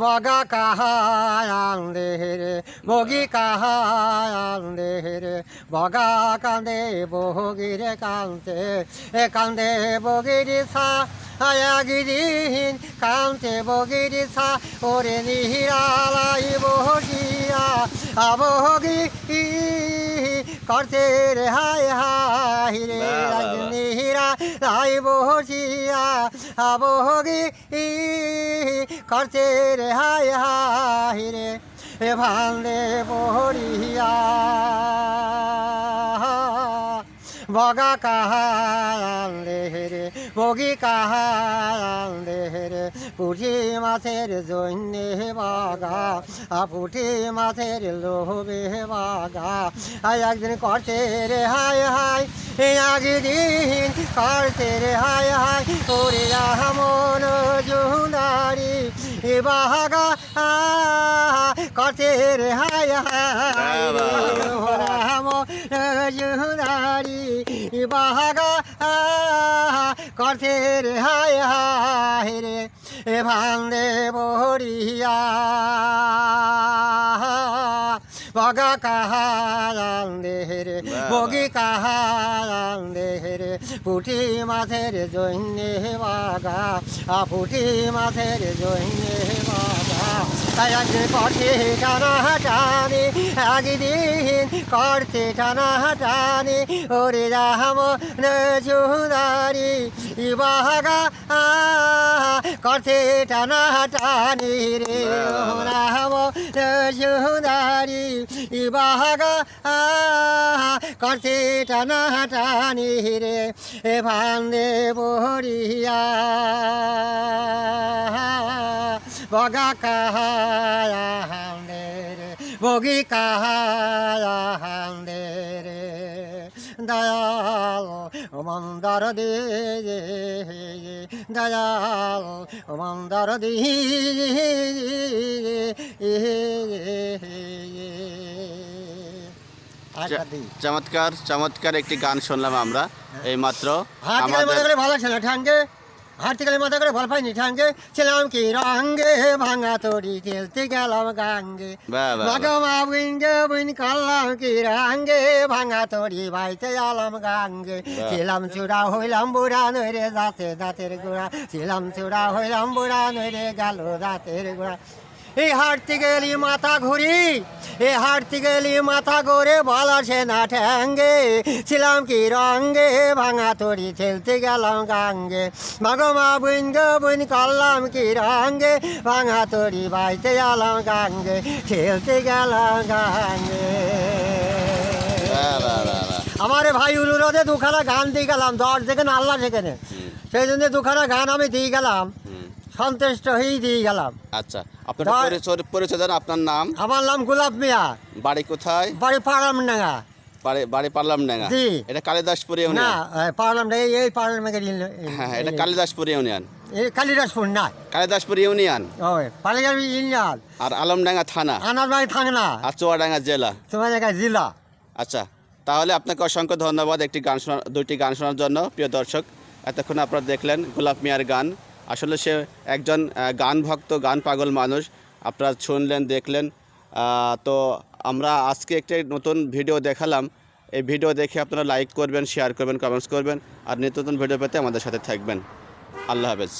বগা কাহায়ান্দে রে বগি কাহায়ান্দে রে বগা কান্দে বহগিরে কান্দে এ কান্দে বগিরি সা আয়াগিরিহীন কান্তে বগিরি সা ওরে নিহিরালাই বহিয়া আবহগি করতে রে হায় হায় রে বাহ, বাহ, বাহ। নিহিরা লাই বহিয়া আবহগি করতে রে হায় হায় রে ভান্দে বহরিয়া বগা রে বগি কাহান্দে রে পুঁটি মাছের জন্যে বাগা আ পুঁটি মাছের লোভে বাগা। একদিন করছে রে হায় হায় একদিন করছে রে হায় হায় ওরে মন জুদারি এ বাগা করছে রে হায় হায় রাম জুদারি বাহাগা করছে রে হায় হায় রে এ ভান্দে বহরিয়া বগা কাহাল দেহরে বগি কাহাল দেহরে পুটি মাছের জৈন্যে বাগা পুঁটি মাছের জৈন্যে বাগা তাই আজকে করছে টানা টানি একদিন করছে টানা টানি ওরে রাম জুদারি বাগা করছে টানা রে। রাম বাগা করছে টানা টানি রে। এ ভান্দে বহরিয়া বগা কাহান্দে রে বগি কাহান্দে রে দয়াল মন্দার দে দয়াল মন্দার দে আচ্ছা চমৎকার চমৎকার একটি গান শুনলাম আমরা এই মাত্র করে ভালো ছিল ঠাঙ্গে হাত গেলে মাথা করে ভালো পাইনি ঠাঙ্গে ছিলাম কি রঙ্গে ভাঙা তরি খেলতে গেলাম গাঙ্গে। বাগমা বুইনগে বুইন করলাম কি রঙ্গে ভাঙা তরি বাইতে গেলাম গাঙ্গে। ছিলাম চূড়া হইলাম বুড়া নইরে দাঁতে দাঁতের গোড়া। ছিলাম চূড়া হইলাম বুড়া নইরে গেল দাঁতের গোড়া। এই হাঁটতে গেলি মাথা ঘুরি এ হাঁটতে গেলি মাথা ঘুরে বল আসে না ঠ্যাঙ্গে। ছিলাম কি রঙ্গে ভাঙা তরি খেলতে গেলাম গাঙ্গে। মাগমা বুন গো বুন করলাম কি রঙ্গে ভাঙা তরি বাইতে গেলাম গাঙ্গে খেলতে গেলাম গাঙ্গে। আমার ভাই উলুরোদে দুখানা গান দিয়ে গেলাম দশ যেখানে আল্লাহ সেখানে। সেই জন্য দুখানা গান আমি দিয়ে গেলাম। সন্তুষ্ট হয়েই দিয়ে গেলাম। আচ্ছা আপনার ধর- পরিচয় পরিচয় দেন আপনার নাম? আমার নাম গোলাপ মিয়া। বাড়ি কোথায়? বাড়ি পাড়াম ডাঙ্গা বাড়ি বাড়ি পারলাম ডাঙ্গা জি। এটা কালিদাসপুর না ইউনিয়ন? পাড়াম ডাঙ্গা এই পাড়াম হ্যাঁ হ্যাঁ, এটা কালিদাসপুর ইউনিয়ন। এই কালিদাসপুর না। কালিদাসপুর ইউনিয়ন? ওই পালিগার ইউনিয়ন। আর আলমডাঙ্গা থানা? আনারবাড়ি থাকে আর চুয়াডাঙ্গা জেলা? তোমার জায়গায় জেলা। আচ্ছা তাহলে আপনাকে অসংখ্য ধন্যবাদ একটি গান শোনা দুইটি গান শোনার জন্য। প্রিয় দর্শক এতক্ষণ আপনারা দেখলেন গোলাপ মিয়ার গান। আসলে সে একজন গান ভক্ত গান পাগল মানুষ। আপনারা শুনলেন, দেখলেন। তো আমরা আজকে একটি নতুন ভিডিও দেখালাম। এই ভিডিও দেখে আপনারা লাইক করবেন শেয়ার করবেন কমেন্টস করবেন। আর নিত্য নতুন ভিডিও পেতে আমাদের সাথে থাকবেন। আল্লাহ হাফেজ।